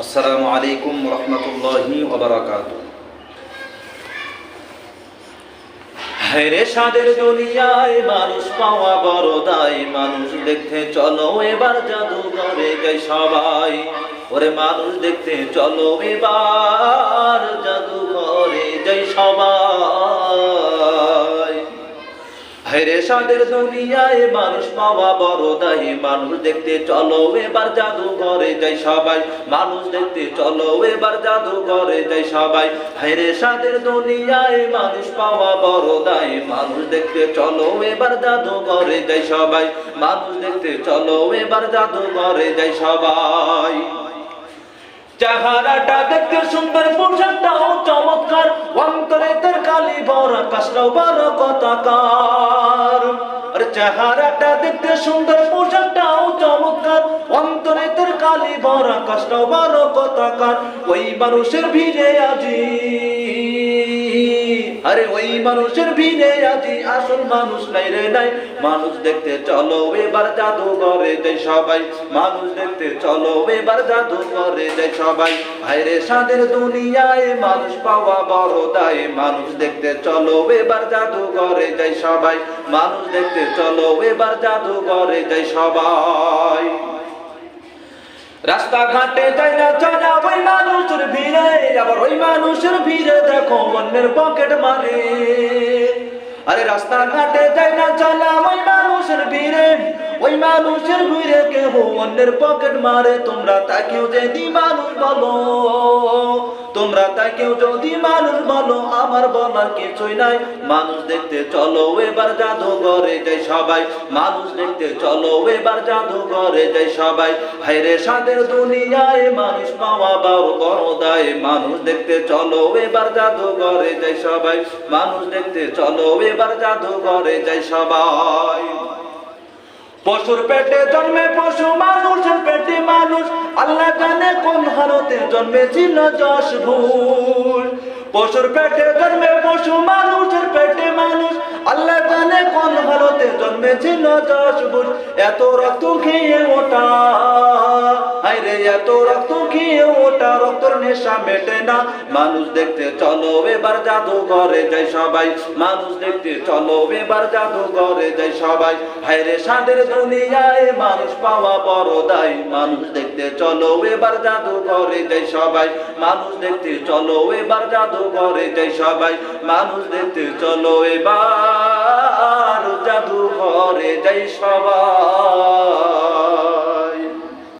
আসসালামু আলাইকুম সাদের দুনিয়ায় মানুষ পাওয়া বড় দায়। মানুষ দেখতে চলো এবার জাদুঘরে যাই সবাই। ওরে মানুষ দেখতে চলো এবার হেরে সাদের দুনিয়ায় মানুষ পাওয়া বড় দায়ী। মানুষ দেখতে চলো, এবার জাদুঘরে যাই সবাই। মানুষ দেখতে চলো, এবার জাদুঘরে যাই সবাই। হেরে সাদের দুনিয়ায় মানুষ পাওয়া বড় দায়ী। মানুষ দেখতে চলো, এবার জাদুঘরে যাই সবাই। মানুষ দেখতে চলো, এবার জাদুঘরে যাই সবাই। চেহারাটা দেখতে সুন্দর, পোশাকটাও চমৎকার। অন্তরে তার কালি বড় কাজটাও বড় কথাকার আরে চেহারাটা দেখতে সুন্দর, পোশাকটাও চমৎকার। অন্তরে তার কালি বড় কষ্ট বড় কথাকার। ওই মানুষের ভিড়ে আজি আরে ওই মানুষের ভিড়ে আজি আসল মানুষ নাই রে নাই। মানুষ দেখতে চলো এবার জাদু করে যাই সবাই। মানুষ দেখতে চলো এবার জাদু করে যাই সবাই। ভাইরে সাদের দুনিয়ায় মানুষ পাওয়া বড় দায়। মানুষ দেখতে চলো এবার জাদু করে যাই সবাই। মানুষ দেখতে চলো এবার জাদু করে যাই সবাই। রাস্তাঘাটে যাই না জানা ওই মানুষের ভিড়ে। আবার ওই মানুষের ভিড়ে দেখো অন্যের পকেট মারে। আরে রাস্তাঘাটে যাই না, চলা ওই মানুষের ভিড়ে। ওই মানুষের ভিড়ে কেহ অন্যের পকেট মারে, তোমরা তাকেও যদি মানুষ বলো, তোমরা তাকেও যদি মানুষ বলো, আমার বলার কিছুই নাই। মানুষ দেখতে চলো এবার জাদুঘরে যাই সবাই, মানুষ দেখতে চলো এবার জাদুঘরে যাই সবাই। হাইরে সাদের দুনিয়ায় মানুষ পাওয়া বড় বড় দায় মানুষ দেখতে চলো এবার জাদুঘরে যাই সবাই, মানুষ দেখতে চলো এবার জাদুঘরে যাই সবাই। পশুর পেটে জন্মে পশু মানুষের পেটে মানুষ। আল্লাহ জানে কোন হারতে জন্মেছিল যশ ভুল পশুর পেটে জন্মে পশু মানুষের পেটে মানুষ। আল্লাহ জানে কোন হারতে জন্মেছিল যশ ভুল এত রক্ত খেয়ে ওটা এত রক্ত খেয়ে ওটা রক্তর নেশা মেটে না। মানুষ দেখতে চলো, এবার জাদু করে যাই সবাই। মানুষ দেখতে চলো, এবার জাদু করে যাই সবাই। হায়রে সাদের দুনিয়ায় মানুষ পাওয়া বড় দায়। মানুষ দেখতে চলো, এবার জাদু করে যাই সবাই। মানুষ দেখতে চলো, এবার জাদু করে যাই সবাই। মানুষ দেখতে চলো, এবার জাদু করে যাই সবাই।